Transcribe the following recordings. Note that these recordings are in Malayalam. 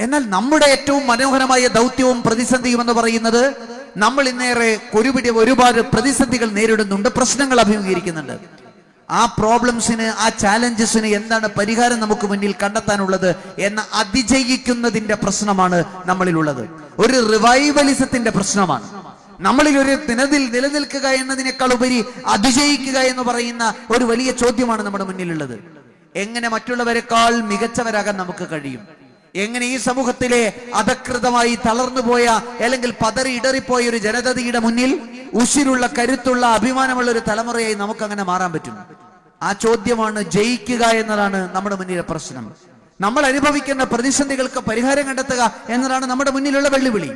എന്നാൽ നമ്മുടെ ഏറ്റവും മനോഹരമായ ദൗത്യവും പ്രതിസന്ധിയും എന്ന് പറയുന്നത് നമ്മൾ ഇന്നേറെ ഒരുപിടി ഒരുപാട് പ്രതിസന്ധികൾ നേരിടുന്നുണ്ട് പ്രശ്നങ്ങൾ അഭിമുഖീകരിക്കുന്നുണ്ട്. ആ പ്രോബ്ലംസിന് ആ ചാലഞ്ചസിന് എന്താണ് പരിഹാരം നമുക്ക് മുന്നിൽ കണ്ടെത്താനുള്ളത് എന്ന അതിജയിക്കുന്നതിന്റെ പ്രശ്നമാണ് നമ്മളിലുള്ളത്. ഒരു റിവൈവലിസത്തിന്റെ പ്രശ്നമാണ്. നമ്മളിൽ ഒരു നിലനിൽ നിലനിൽക്കുക എന്നതിനേക്കാൾ ഉപരി അതിജയിക്കുക എന്ന് പറയുന്ന ഒരു വലിയ ചോദ്യമാണ് നമ്മുടെ മുന്നിലുള്ളത്. എങ്ങനെ മറ്റുള്ളവരെക്കാൾ മികച്ചവരാകാൻ നമുക്ക് കഴിയും? എങ്ങനെ ഈ സമൂഹത്തിലെ അധകൃതമായി തളർന്നുപോയ അല്ലെങ്കിൽ പതറി ഇടറിപ്പോയ ഒരു ജനതയുടെ മുന്നിൽ ഉശിരുള്ള കരുത്തുള്ള അഭിമാനമുള്ള ഒരു തലമുറയായി നമുക്ക് അങ്ങനെ മാറാൻ പറ്റും. ആ ചോദ്യമാണ് ജയിക്കുക എന്നതാണ് നമ്മുടെ മുന്നിലെ പ്രശ്നം. നമ്മൾ അനുഭവിക്കുന്ന പ്രതിസന്ധികൾക്ക് പരിഹാരം കണ്ടെത്തുക എന്നതാണ് നമ്മുടെ മുന്നിലുള്ള വെല്ലുവിളി.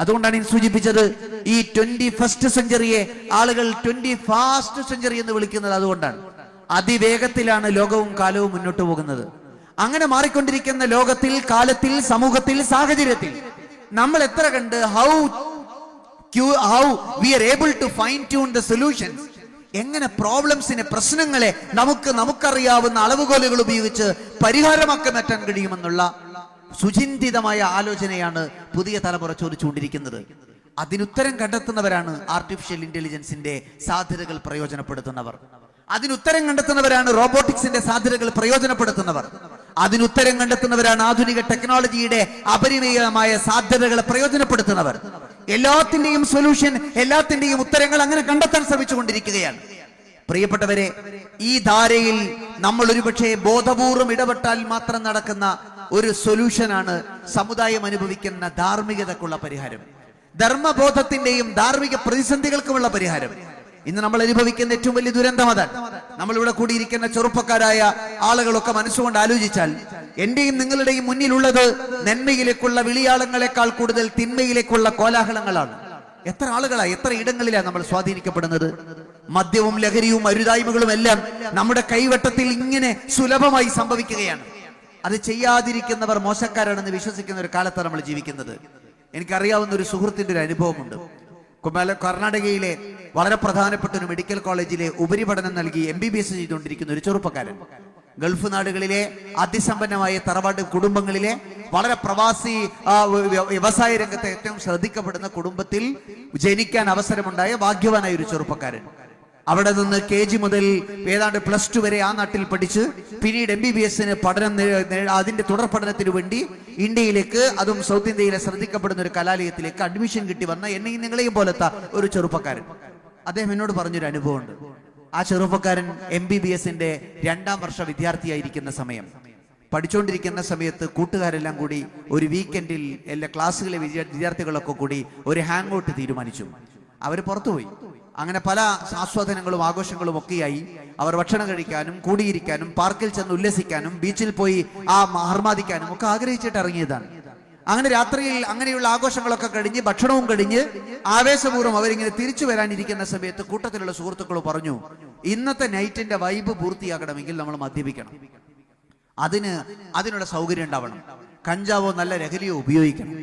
അതുകൊണ്ടാണ് ഞാൻ സൂചിപ്പിച്ചത് ഈ ട്വന്റി ഫസ്റ്റ് സെഞ്ചുറിയെ ആളുകൾ ട്വന്റി ഫാസ്റ്റ് സെഞ്ചുറി എന്ന് വിളിക്കുന്നത് അതുകൊണ്ടാണ്. അതിവേഗത്തിലാണ് ലോകവും കാലവും മുന്നോട്ട് പോകുന്നത്. അങ്ങനെ മാറിക്കൊണ്ടിരിക്കുന്ന ലോകത്തിൽ കാലത്തിൽ സമൂഹത്തിൽ സാഹചര്യത്തിൽ നമ്മൾ എത്ര കണ്ട് how how we are to the solutions എങ്ങനെ പ്രോബ്ലംസിനെ പ്രശ്നങ്ങളെ നമുക്ക് നമുക്കറിയാവുന്ന അളവുകോലുകൾ ഉപയോഗിച്ച് പരിഹാരമാക്കി മാറ്റാൻ കഴിയുമെന്നുള്ള സുചിന്തിതമായ ആലോചനയാണ് പുതിയ തലമുറ ചോദിച്ചുകൊണ്ടിരിക്കുന്നത്. അതിനുത്തരം കണ്ടെത്തുന്നവരാണ് ആർട്ടിഫിഷ്യൽ ഇന്റലിജൻസിന്റെ സാധ്യതകൾ പ്രയോജനപ്പെടുത്തുന്നവർ. അതിനുത്തരം കണ്ടെത്തുന്നവരാണ് റോബോട്ടിക്സിന്റെ സാധ്യതകൾ പ്രയോജനപ്പെടുത്തുന്നവർ. അതിനുത്തരം കണ്ടെത്തുന്നവരാണ് ആധുനിക ടെക്നോളജിയുടെ അപരിമേയമായ സാധ്യതകളെ പ്രയോജനപ്പെടുത്തുന്നവർ. എല്ലാത്തിന്റെയും സൊല്യൂഷൻ എല്ലാത്തിന്റെയും ഉത്തരങ്ങൾ അങ്ങനെ കണ്ടെത്താൻ ശ്രമിച്ചുകൊണ്ടിരിക്കുകയാണ്. പ്രിയപ്പെട്ടവരെ ഈ ധാരയിൽ നമ്മൾ ഒരുപക്ഷെ ബോധപൂർവം ഇടപെട്ടാൽ മാത്രം നടക്കുന്ന ഒരു സൊല്യൂഷനാണ് സമുദായം അനുഭവിക്കുന്ന ധാർമ്മികതക്കുള്ള പരിഹാരം. ധർമ്മബോധത്തിന്റെയും ധാർമ്മിക പ്രതിസന്ധികൾക്കുമുള്ള പരിഹാരം. ഇന്ന് നമ്മൾ അനുഭവിക്കുന്ന ഏറ്റവും വലിയ ദുരന്തം അതാണ്. നമ്മളിവിടെ കൂടിയിരിക്കുന്ന ചെറുപ്പക്കാരായ ആളുകളൊക്കെ മനസ്സുകൊണ്ട് ആലോചിച്ചാൽ എന്റെയും നിങ്ങളുടെയും മുന്നിലുള്ളത് നന്മയിലേക്കുള്ള വിളിയാളങ്ങളെക്കാൾ കൂടുതൽ തിന്മയിലേക്കുള്ള കോലാഹലങ്ങളാണ്. എത്ര ആളുകളാണ് എത്ര ഇടങ്ങളിലാണ് നമ്മൾ സ്വാധീനിക്കപ്പെടുന്നത്? മദ്യവും ലഹരിയും അരുതായ്മകളും എല്ലാം നമ്മുടെ കൈവട്ടത്തിൽ ഇങ്ങനെ സുലഭമായി സംഭവിക്കുകയാണ്. അത് ചെയ്യാതിരിക്കുന്നവർ മോശക്കാരാണെന്ന് വിശ്വസിക്കുന്ന ഒരു കാലത്താണ് നമ്മൾ ജീവിക്കുന്നത്. എനിക്കറിയാവുന്ന ഒരു സുഹൃത്തിന്റെ ഒരു അനുഭവമുണ്ട്. കുമാല കർണാടകയിലെ വളരെ പ്രധാനപ്പെട്ട ഒരു മെഡിക്കൽ കോളേജിലെ ഉപരിപഠനം നൽകി എം ബി ബി എസ് ചെയ്തുകൊണ്ടിരിക്കുന്ന ഒരു ചെറുപ്പക്കാരൻ. ഗൾഫ് നാടുകളിലെ അതിസമ്പന്നമായ തറവാട് കുടുംബങ്ങളിലെ വളരെ പ്രവാസി വ്യവസായ രംഗത്തെ ഏറ്റവും ശ്രദ്ധിക്കപ്പെടുന്ന കുടുംബത്തിൽ ജനിക്കാൻ അവസരമുണ്ടായ ഭാഗ്യവാനായ ഒരു ചെറുപ്പക്കാരൻ. അവിടെ നിന്ന് കെ ജി മുതൽ ഏതാണ്ട് പ്ലസ് ടു വരെ ആ നാട്ടിൽ പഠിച്ച് പിന്നീട് എം ബി ബി എസിന് പഠനം അതിന്റെ തുടർ പഠനത്തിന് വേണ്ടി ഇന്ത്യയിലേക്ക് അതും സൗത്ത് ഇന്ത്യയിലെ ശ്രദ്ധിക്കപ്പെടുന്ന ഒരു കലാലയത്തിലേക്ക് അഡ്മിഷൻ കിട്ടി വന്ന എന്നെയും നിങ്ങളെയും പോലത്തെ ഒരു ചെറുപ്പക്കാരൻ. അദ്ദേഹം എന്നോട് പറഞ്ഞൊരു അനുഭവമുണ്ട്. ആ ചെറുപ്പക്കാരൻ എം ബി ബി എസിന്റെ രണ്ടാം വർഷ വിദ്യാർത്ഥിയായിരിക്കുന്ന സമയം. പഠിച്ചുകൊണ്ടിരിക്കുന്ന സമയത്ത് കൂട്ടുകാരെല്ലാം കൂടി ഒരു വീക്കെൻഡിൽ എല്ലാ ക്ലാസ്സുകളിലെ വിദ്യാർത്ഥികളൊക്കെ കൂടി ഒരു ഹാങ് ഔട്ട് തീരുമാനിച്ചു. അവർ പുറത്തുപോയി. അങ്ങനെ പല ആസ്വാദനങ്ങളും ആഘോഷങ്ങളും ഒക്കെയായി അവർ ഭക്ഷണം കഴിക്കാനും കൂടിയിരിക്കാനും പാർക്കിൽ ചെന്ന് ഉല്ലസിക്കാനും ബീച്ചിൽ പോയി ആ ആഹ്ലാദിക്കാനും ഒക്കെ ആഗ്രഹിച്ചിട്ട് ഇറങ്ങിയതാണ്. അങ്ങനെ രാത്രിയിൽ അങ്ങനെയുള്ള ആഘോഷങ്ങളൊക്കെ കഴിഞ്ഞ് ഭക്ഷണവും കഴിഞ്ഞ് ആവേശപൂർവം അവരിങ്ങനെ തിരിച്ചു വരാനിരിക്കുന്ന സമയത്ത് കൂട്ടത്തിലുള്ള സുഹൃത്തുക്കൾ പറഞ്ഞു ഇന്നത്തെ നൈറ്റിന്റെ വൈബ് പൂർത്തിയാക്കണമെങ്കിൽ നമ്മൾ മദ്യപിക്കണം. അതിന് അതിനുള്ള സൗകര്യം ഉണ്ടാവണം. കഞ്ചാവോ നല്ല ലഹരിയോ ഉപയോഗിക്കണം.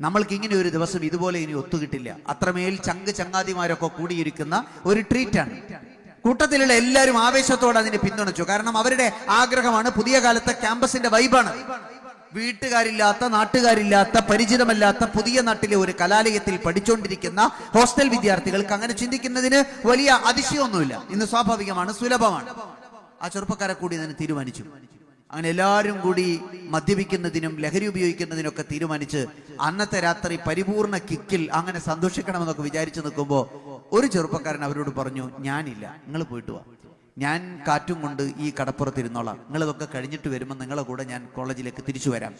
നമ്മൾക്ക് ഇങ്ങനെ ഒരു ദിവസം ഇതുപോലെ ഇനി ഒത്തുകിട്ടില്ല. അത്രമേൽ ചങ്ക് ചങ്ങാതിമാരൊക്കെ കൂടിയിരിക്കുന്ന ഒരു ട്രീറ്റാണ് കൂട്ടത്തിലുള്ള എല്ലാവരും ആവേശത്തോടെ അതിനെ പിന്തുണച്ചു. കാരണം അവരുടെ ആഗ്രഹമാണ് പുതിയ കാലത്തെ ക്യാമ്പസിന്റെ വൈബാണ് വീട്ടുകാരില്ലാത്ത നാട്ടുകാരില്ലാത്ത പരിചിതമല്ലാത്ത പുതിയ നാട്ടിലെ ഒരു കലാലയത്തിൽ പഠിച്ചുകൊണ്ടിരിക്കുന്ന ഹോസ്റ്റൽ വിദ്യാർത്ഥികൾക്ക് അങ്ങനെ ചിന്തിക്കുന്നതിന് വലിയ അതിശയമൊന്നുമില്ല. ഇന്ന് സ്വാഭാവികമാണ് സുലഭമാണ്. ആ ചെറുപ്പക്കാരെ കൂടി തന്നെ തീരുമാനിച്ചു. അങ്ങനെ എല്ലാവരും കൂടി മദ്യപിക്കുന്നതിനും ലഹരി ഉപയോഗിക്കുന്നതിനൊക്കെ തീരുമാനിച്ച് അന്നത്തെ രാത്രി പരിപൂർണ കിക്കിൽ അങ്ങനെ സന്തോഷിക്കണമെന്നൊക്കെ വിചാരിച്ചു നിൽക്കുമ്പോൾ ഒരു ചെറുപ്പക്കാരൻ അവരോട് പറഞ്ഞു ഞാനില്ല നിങ്ങൾ പോയിട്ട് വാ. ഞാൻ കാറ്റും കൊണ്ട് ഈ കടപ്പുറത്ത് ഇരുന്നോളാം നിങ്ങൾ ഇതൊക്കെ കഴിഞ്ഞിട്ട് വരുമ്പോൾ നിങ്ങളെ കൂടെ ഞാൻ കോളേജിലേക്ക് തിരിച്ചു വരാം.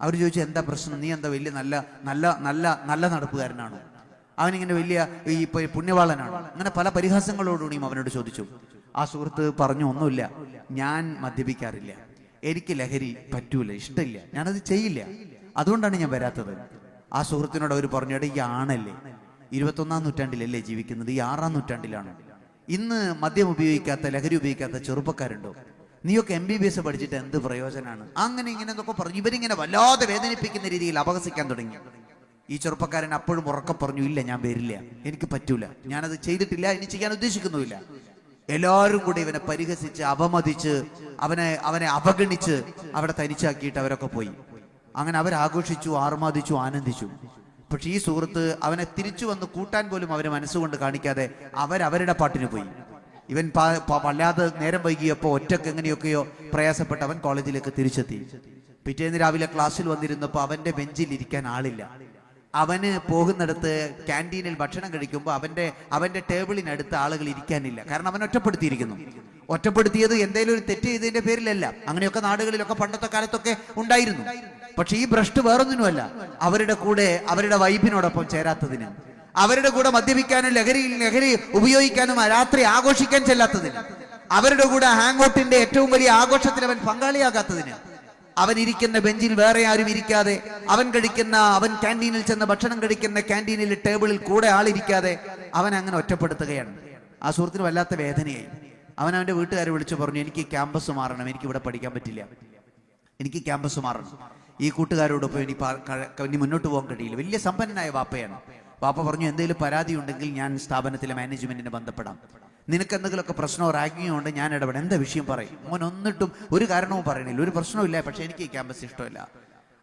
അവർ ചോദിച്ചു എന്താ പ്രശ്നം? നീ എന്താ വലിയ നല്ല നല്ല നല്ല നല്ല നടപ്പുകാരനാണോ? അവനിങ്ങനെ വലിയ ഈ പുണ്യവാളനാണോ? അങ്ങനെ പല പരിഹാസങ്ങളോടുകൂടിയും അവനോട് ചോദിച്ചു. ആ സുഹൃത്ത് പറഞ്ഞു ഒന്നുമില്ല. ഞാൻ മദ്യപിക്കാറില്ല. എനിക്ക് ലഹരി പറ്റൂല ഇഷ്ടമില്ല. ഞാനത് ചെയ്യില്ല. അതുകൊണ്ടാണ് ഞാൻ വരാത്തത്. ആ സുഹൃത്തിനോട് അവർ പറഞ്ഞു ഈ ആണല്ലേ? ഇരുപത്തൊന്നാം നൂറ്റാണ്ടിലല്ലേ ജീവിക്കുന്നത്? ഈ ആറാം നൂറ്റാണ്ടിലാണ്. ഇന്ന് മദ്യം ഉപയോഗിക്കാത്ത ലഹരി ഉപയോഗിക്കാത്ത ചെറുപ്പക്കാരുണ്ടോ? നീയൊക്കെ എം ബി ബി എസ് പഠിച്ചിട്ട് എന്ത് പ്രയോജനമാണ് അങ്ങനെ ഇങ്ങനെ എന്നൊക്കെ പറഞ്ഞു. ഇവരിങ്ങനെ വല്ലാതെ വേദനിപ്പിക്കുന്ന രീതിയിൽ അപഹസിക്കാൻ തുടങ്ങി. ഈ ചെറുപ്പക്കാരൻ അപ്പോഴും ഉറക്കം പറഞ്ഞു ഇല്ല ഞാൻ വരില്ല. എനിക്ക് പറ്റൂല. ഞാനത് ചെയ്തിട്ടില്ല. ഇനി ചെയ്യാൻ ഉദ്ദേശിക്കുന്നുമില്ല. എല്ലാവരും കൂടി ഇവനെ പരിഹസിച്ച് അപമതിച്ച് അവനെ അവനെ അവഗണിച്ച് അവിടെ തനിച്ചാക്കിയിട്ട് അവരൊക്കെ പോയി. അങ്ങനെ അവരാഘോഷിച്ചു ആർമാദിച്ചു ആനന്ദിച്ചു. പക്ഷെ ഈ സുഹൃത്ത് അവനെ തിരിച്ചു വന്ന് കൂട്ടാൻ പോലും അവരെ മനസ്സുകൊണ്ട് കാണിക്കാതെ അവരവരുടെ പാട്ടിന് പോയി. ഇവൻ വല്ലാതെ നേരം വൈകിയപ്പോൾ ഒറ്റയ്ക്ക് എങ്ങനെയൊക്കെയോ പ്രയാസപ്പെട്ട് അവൻ കോളേജിലേക്ക് തിരിച്ചെത്തി. പിറ്റേന്ന് രാവിലെ ക്ലാസ്സിൽ വന്നിരുന്നപ്പോൾ അവന്റെ ബെഞ്ചിൽ ഇരിക്കാൻ ആളില്ല. അവന് പോകുന്നിടത്ത് ക്യാന്റീനിൽ ഭക്ഷണം കഴിക്കുമ്പോൾ അവന്റെ അവന്റെ ടേബിളിനടുത്ത് ആളുകൾ ഇരിക്കാനില്ല. കാരണം അവൻ ഒറ്റപ്പെടുത്തിയിരിക്കുന്നു. ഒറ്റപ്പെടുത്തിയത് എന്തെങ്കിലും ഒരു തെറ്റ് ചെയ്തതിന്റെ പേരിലല്ല. അങ്ങനെയൊക്കെ നാടുകളിലൊക്കെ പണ്ടത്തെ കാലത്തൊക്കെ ഉണ്ടായിരുന്നു. പക്ഷെ ഈ ഭ്രഷ്ട് വേറൊന്നിനുമല്ല. അവരുടെ കൂടെ അവരുടെ വൈബിനോടൊപ്പം ചേരാത്തതിന്. അവരുടെ കൂടെ മദ്യപിക്കാനും ലഹരി ലഹരി ഉപയോഗിക്കാനും രാത്രി ആഘോഷിക്കാൻ ചെല്ലാത്തതിന്. അവരുടെ കൂടെ ഹാങ് ഔട്ടിന്റെ ഏറ്റവും വലിയ ആഘോഷത്തിൽ അവൻ പങ്കാളിയാകാത്തതിന്. അവൻ ഇരിക്കുന്ന ബെഞ്ചിൽ വേറെ ആരും ഇരിക്കാതെ അവൻ കഴിക്കുന്ന അവൻ ക്യാന്റീനിൽ ചെന്ന് ഭക്ഷണം കഴിക്കുന്ന ക്യാന്റീനിൽ ടേബിളിൽ കൂടെ ആളിരിക്കാതെ അവൻ അങ്ങനെ ഒറ്റപ്പെടുത്തുകയാണ്. ആ സുഹൃത്തിന് വല്ലാത്ത വേദനയായി. അവൻ അവന്റെ വീട്ടുകാരെ വിളിച്ചു പറഞ്ഞു എനിക്ക് ക്യാമ്പസ് മാറണം എനിക്ക് ഇവിടെ പഠിക്കാൻ പറ്റില്ല. എനിക്ക് ക്യാമ്പസ് മാറണം. ഈ കൂട്ടുകാരോടൊപ്പം ഇനി ഇനി മുന്നോട്ട് പോകാൻ കഴിയില്ല. വലിയ സമ്പന്നനായ വാപ്പയാണ്. വാപ്പ പറഞ്ഞു എന്തെങ്കിലും പരാതി ഉണ്ടെങ്കിൽ ഞാൻ സ്ഥാപനത്തിലെ മാനേജ്മെന്റിനെ ബന്ധപ്പെടാം. നിനക്ക് എന്തെങ്കിലുമൊക്കെ പ്രശ്നമോ റാഗിങ്ങോ ഉണ്ട് ഞാൻ ഇടപെടാം. എന്താ വിഷയം പറയും. മോൻ ഒന്നിട്ടും ഒരു കാരണവും പറയണില്ല ഒരു പ്രശ്നവും പക്ഷെ എനിക്ക് ഈ ക്യാമ്പസ് ഇഷ്ടമില്ല.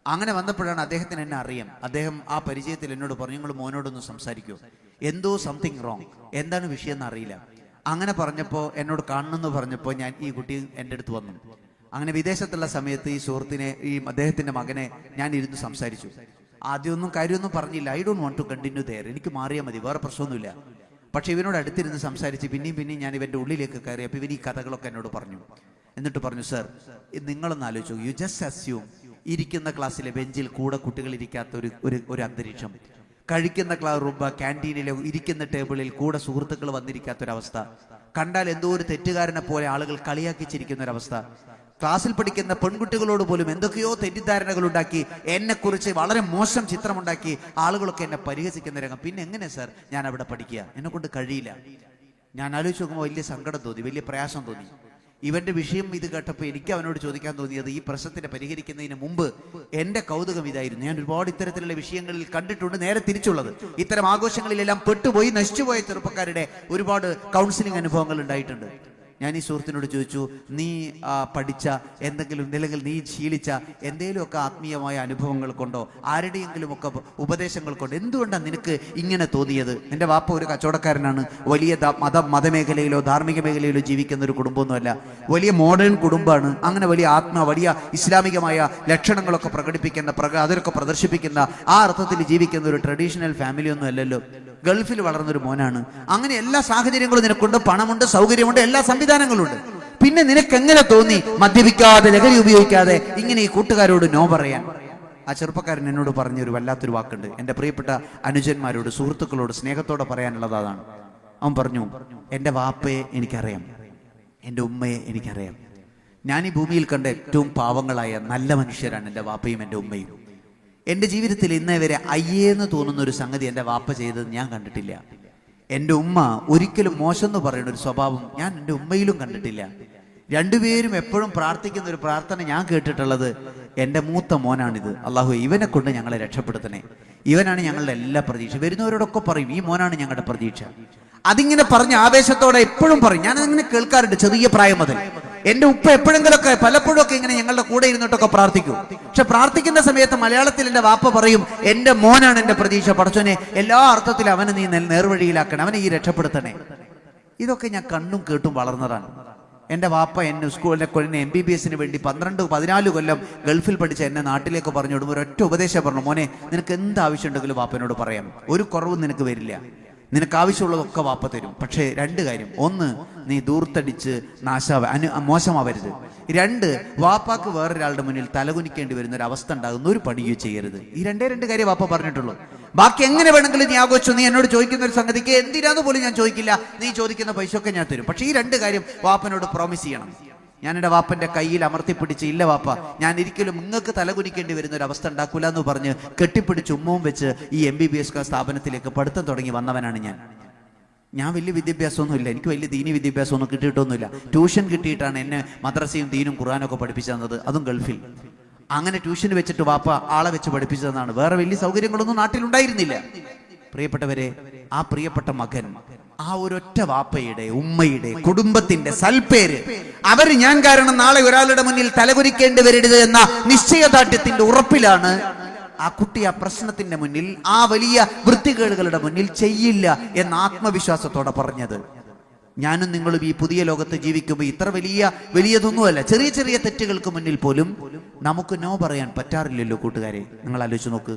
അങ്ങനെ വന്നപ്പോഴാണ് അദ്ദേഹത്തിന് എന്നെ അറിയാം. അദ്ദേഹം ആ പരിചയത്തിൽ എന്നോട് പറഞ്ഞു നിങ്ങൾ മോനോടൊന്ന് സംസാരിക്കൂ. എന്തോ സംതിങ് റോങ് എന്താണ് വിഷയം എന്ന് അറിയില്ല. അങ്ങനെ പറഞ്ഞപ്പോൾ എന്നോട് കാണണമെന്ന് പറഞ്ഞപ്പോൾ ഞാൻ ഈ കുട്ടി എന്റെ അടുത്ത് വന്നു. അങ്ങനെ വിദേശത്തുള്ള സമയത്ത് ഈ സുഹൃത്തിനെ ഈ അദ്ദേഹത്തിന്റെ മകനെ ഞാൻ ഇരുന്ന് സംസാരിച്ചു. ആദ്യമൊന്നും കാര്യമൊന്നും പറഞ്ഞില്ല. I don't want to continue there എനിക്ക് മാറിയാൽ മതി. വേറെ പ്രശ്നമൊന്നുമില്ല. പക്ഷേ ഇവനോട് അടുത്തിരുന്ന് സംസാരിച്ച് പിന്നെയും പിന്നെയും ഞാൻ ഇവന്റെ ഉള്ളിലേക്ക് കയറി അപ്പോൾ ഇവൻ ഈ കഥകളൊക്കെ എന്നോട് പറഞ്ഞു. എന്നിട്ട് പറഞ്ഞു സർ നിങ്ങളൊന്ന് ആലോചിച്ചു. യു ജസ്റ്റ് അസ്യൂം ഇരിക്കുന്ന ക്ലാസ്സിലെ ബെഞ്ചിൽ കൂടെ കുട്ടികൾ ഇരിക്കാത്ത ഒരു ഒരു ഒരു അന്തരീക്ഷം. കഴിക്കുന്ന ക്ലാസ് റൂമ്പ ക്യാന്റീനിലെ ഇരിക്കുന്ന ടേബിളിൽ കൂടെ സുഹൃത്തുക്കൾ വന്നിരിക്കാത്തൊരവസ്ഥ. കണ്ടാൽ എന്തോ ഒരു തെറ്റുകാരനെ പോലെ ആളുകൾ കളിയാക്കി ചിരിക്കുന്ന ഒരവസ്ഥ ക്ലാസ്സിൽ പഠിക്കുന്ന പെൺകുട്ടികളോട് പോലും എന്തൊക്കെയോ തെറ്റിദ്ധാരണകൾ ഉണ്ടാക്കി എന്നെക്കുറിച്ച് വളരെ മോശം ചിത്രമുണ്ടാക്കി ആളുകളൊക്കെ എന്നെ പരിഹസിക്കുന്ന രംഗം. പിന്നെ എങ്ങനെ സർ ഞാൻ അവിടെ പഠിക്കുക? എന്നെ കൊണ്ട് കഴിയില്ല. ഞാൻ ആലോചിച്ച് നോക്കുമ്പോൾ വലിയ സങ്കടം തോന്നി വലിയ പ്രയാസം തോന്നി. ഇവന്റെ വിഷയം ഇത് കേട്ടപ്പോൾ എനിക്ക് അവനോട് ചോദിക്കാൻ തോന്നിയത് ഈ പ്രശ്നത്തിനെ പരിഹരിക്കുന്നതിന് മുമ്പ് എന്റെ കൗതുകം ഇതായിരുന്നു. ഞാൻ ഒരുപാട് ഇത്തരത്തിലുള്ള വിഷയങ്ങളിൽ കണ്ടിട്ടുണ്ട് നേരെ തിരിച്ചുള്ളത്. ഇത്തരം ആഘോഷങ്ങളിലെല്ലാം പെട്ടുപോയി നശിച്ചുപോയ ചെറുപ്പക്കാരുടെ ഒരുപാട് കൗൺസിലിംഗ് അനുഭവങ്ങൾ ഉണ്ടായിട്ടുണ്ട്. ഞാൻ ഈ സുഹൃത്തിനോട് ചോദിച്ചു നീ പഠിച്ച എന്തെങ്കിലും അല്ലെങ്കിൽ നീ ശീലിച്ച എന്തെങ്കിലുമൊക്കെ ആത്മീയമായ അനുഭവങ്ങൾ കൊണ്ടോ ആരുടെയെങ്കിലുമൊക്കെ ഉപദേശങ്ങൾ കൊണ്ടോ എന്തുകൊണ്ടാണ് നിനക്ക് ഇങ്ങനെ തോന്നിയത്? എന്റെ വാപ്പ ഒരു കച്ചവടക്കാരനാണ്. വലിയ മത മതമേഖലയിലോ ധാർമ്മിക മേഖലയിലോ ജീവിക്കുന്ന ഒരു കുടുംബമൊന്നുമല്ല. വലിയ മോഡേൺ കുടുംബമാണ്. അങ്ങനെ വലിയ ആത്മ വലിയ ഇസ്ലാമികമായ ലക്ഷണങ്ങളൊക്കെ പ്രകടിപ്പിക്കുന്ന പ്രക അതിലൊക്കെ പ്രദർശിപ്പിക്കുന്ന ആ അർത്ഥത്തിൽ ജീവിക്കുന്ന ഒരു ട്രഡീഷണൽ ഫാമിലി ഒന്നും അല്ലല്ലോ. ഗൾഫിൽ വളർന്നൊരു മോനാണ്. അങ്ങനെ എല്ലാ സാഹചര്യങ്ങളും നിനക്കുണ്ട് പണമുണ്ട് സൗകര്യമുണ്ട് എല്ലാ സംവിധാനങ്ങളുണ്ട്. പിന്നെ നിനക്ക് എങ്ങനെ തോന്നി? മദ്യപിക്കാതെ ലഹരി ഉപയോഗിക്കാതെ ഇങ്ങനെ ഈ കൂട്ടുകാരോട് നോ പറയാൻ? ആ ചെറുപ്പക്കാരൻ എന്നോട് പറഞ്ഞൊരു വല്ലാത്തൊരു വാക്കുണ്ട്. എന്റെ പ്രിയപ്പെട്ട അനുജന്മാരോട് സുഹൃത്തുക്കളോട് സ്നേഹത്തോടെ പറയാനുള്ളത് അതാണ്. അവൻ പറഞ്ഞു എന്റെ വാപ്പയെ എനിക്കറിയാം. എന്റെ ഉമ്മയെ എനിക്കറിയാം. ഞാൻ ഈ ഭൂമിയിൽ കണ്ട ഏറ്റവും പാവങ്ങളായ നല്ല മനുഷ്യരാണ് എന്റെ വാപ്പയും എന്റെ ഉമ്മയും. എന്റെ ജീവിതത്തിൽ ഇന്നേ വരെ അയ്യേന്ന് തോന്നുന്ന ഒരു സംഗതി എന്റെ വാപ്പ ചെയ്തത് ഞാൻ കണ്ടിട്ടില്ല. എന്റെ ഉമ്മ ഒരിക്കലും മോശം എന്ന് പറയുന്ന ഒരു സ്വഭാവം ഞാൻ എന്റെ ഉമ്മയിലും കണ്ടിട്ടില്ല. രണ്ടുപേരും എപ്പോഴും പ്രാർത്ഥിക്കുന്ന ഒരു പ്രാർത്ഥന ഞാൻ കേട്ടിട്ടുള്ളത് എന്റെ മൂത്ത മോനാണിത്. അള്ളാഹു ഇവനെ കൊണ്ട് ഞങ്ങളെ രക്ഷപ്പെടുത്തണേ. ഇവനാണ് ഞങ്ങളുടെ എല്ലാ പ്രതീക്ഷ. വരുന്നവരോടൊക്കെ പറയും ഈ മോനാണ് ഞങ്ങളുടെ പ്രതീക്ഷ. അതിങ്ങനെ പറഞ്ഞ് ആവേശത്തോടെ എപ്പോഴും പറയും. ഞാൻ അങ്ങനെ കേൾക്കാറുണ്ട് ചെറിയ പ്രായം മുതൽ. എന്റെ ഉപ്പ എപ്പോഴെങ്കിലൊക്കെ പലപ്പോഴും ഒക്കെ ഇങ്ങനെ ഞങ്ങളുടെ കൂടെ ഇരുന്നിട്ടൊക്കെ പ്രാർത്ഥിക്കും. പക്ഷെ പ്രാർത്ഥിക്കുന്ന സമയത്ത് മലയാളത്തിൽ എന്റെ വാപ്പ പറയും എന്റെ മോനാണ് എന്റെ പ്രതീക്ഷ. പടച്ചോനെ എല്ലാ അർത്ഥത്തിലും അവനെ നീ നേർവഴിയിലാക്കണം. അവനെ ഈ രക്ഷപ്പെടുത്തണേ. ഇതൊക്കെ ഞാൻ കണ്ണും കേട്ടും വളർന്നതാണ്. എന്റെ വാപ്പ എന്നെ സ്കൂളിലെ കൊല്ലിനെ എം ബി ബി എസിന് വേണ്ടി പന്ത്രണ്ട് പതിനാല് കൊല്ലം ഗൾഫിൽ പഠിച്ച എന്നെ നാട്ടിലേക്ക് പറഞ്ഞു വിടുമ്പോൾ ഒരൊറ്റ ഉപദേശം പറഞ്ഞു മോനെ നിനക്ക് എന്ത് ആവശ്യമുണ്ടെങ്കിലും വാപ്പനോട് പറയാം. ഒരു കുറവും നിനക്ക് വരില്ല. നിനക്ക് ആവശ്യമുള്ളതൊക്കെ വാപ്പ തരും. പക്ഷേ രണ്ട് കാര്യം. ഒന്ന് നീ ദൂർത്തടിച്ച് നാശാവ അനു മോശമാവരുത്. രണ്ട് വാപ്പാക്ക് വേറൊരാളുടെ മുന്നിൽ തലകുനിക്കേണ്ടി വരുന്ന ഒരു അവസ്ഥ ഉണ്ടാകുന്ന ഒരു പണിയോ ചെയ്യരുത്. ഈ രണ്ടേ രണ്ട് കാര്യം വാപ്പ പറഞ്ഞിട്ടുള്ളൂ. ബാക്കി എങ്ങനെ വേണമെങ്കിലും നീ ആഘോഷിച്ചു? നീ എന്നോട് ചോദിക്കുന്ന ഒരു സംഗതിക്ക് എന്തിനാന്ന് പോലും ഞാൻ ചോദിക്കില്ല. നീ ചോദിക്കുന്ന പൈസ ഒക്കെ ഞാൻ തരും. പക്ഷേ ഈ രണ്ട് കാര്യം വാപ്പനോട് പ്രോമിസ് ചെയ്യണം. ഞാൻ എന്റെ വാപ്പന്റെ കയ്യിൽ അമർത്തിപ്പിടിച്ച് ഇല്ല വാപ്പ ഞാൻ ഒരിക്കലും നിങ്ങൾക്ക് തലകുനിക്കേണ്ടി വരുന്ന ഒരു അവസ്ഥ ഉണ്ടാക്കൂല എന്ന് പറഞ്ഞ് കെട്ടിപ്പിടിച്ച് ഉമ്മവും വെച്ച് ഈ എം ബി ബി എസ് സ്ഥാപനത്തിലേക്ക് പഠിത്തം തുടങ്ങി വന്നവനാണ് ഞാൻ. ഞാൻ വലിയ വിദ്യാഭ്യാസമൊന്നുമില്ല എനിക്ക് വലിയ ദീനി വിദ്യാഭ്യാസമൊന്നും കിട്ടിയിട്ടൊന്നുമില്ല. ട്യൂഷൻ കിട്ടിയിട്ടാണ് എന്നെ മദ്രസയും ദീനും ഖുറാനൊക്കെ പഠിപ്പിച്ചു തന്നത്. അതും ഗൾഫിൽ. അങ്ങനെ ട്യൂഷൻ വെച്ചിട്ട് വാപ്പ ആളെ വെച്ച് പഠിപ്പിച്ചതെന്നാണ്. വേറെ വലിയ സൗകര്യങ്ങളൊന്നും നാട്ടിലുണ്ടായിരുന്നില്ല. പ്രിയപ്പെട്ടവരെ ആ പ്രിയപ്പെട്ട മകൻ ആ ഒരൊറ്റ വാപ്പയുടെ ഉമ്മയുടെ കുടുംബത്തിന്റെ സൽപ്പേര്. അവർ ഞാൻ കാരണം നാളെ ഒരാളുടെ മുന്നിൽ തലകുരിക്കേണ്ടി വരരുത് എന്ന നിശ്ചയദാർഢ്യത്തിന്റെ ഉറപ്പിലാണ് ആ കുട്ടി ആ പ്രശ്നത്തിന്റെ മുന്നിൽ ആ വലിയ വൃത്തികേടുകളുടെ മുന്നിൽ ചെയ്യില്ല എന്ന ആത്മവിശ്വാസത്തോടെ പറഞ്ഞത്. ഞാനും നിങ്ങളും ഈ പുതിയ ലോകത്ത് ജീവിക്കുമ്പോൾ ഇത്ര വലിയ വലിയതൊന്നുമല്ല ചെറിയ ചെറിയ തെറ്റുകൾക്ക് മുന്നിൽ പോലും നമുക്ക് നോ പറയാൻ പറ്റാറില്ലല്ലോ കൂട്ടുകാരെ. നിങ്ങൾ ആലോചിച്ച് നോക്ക്.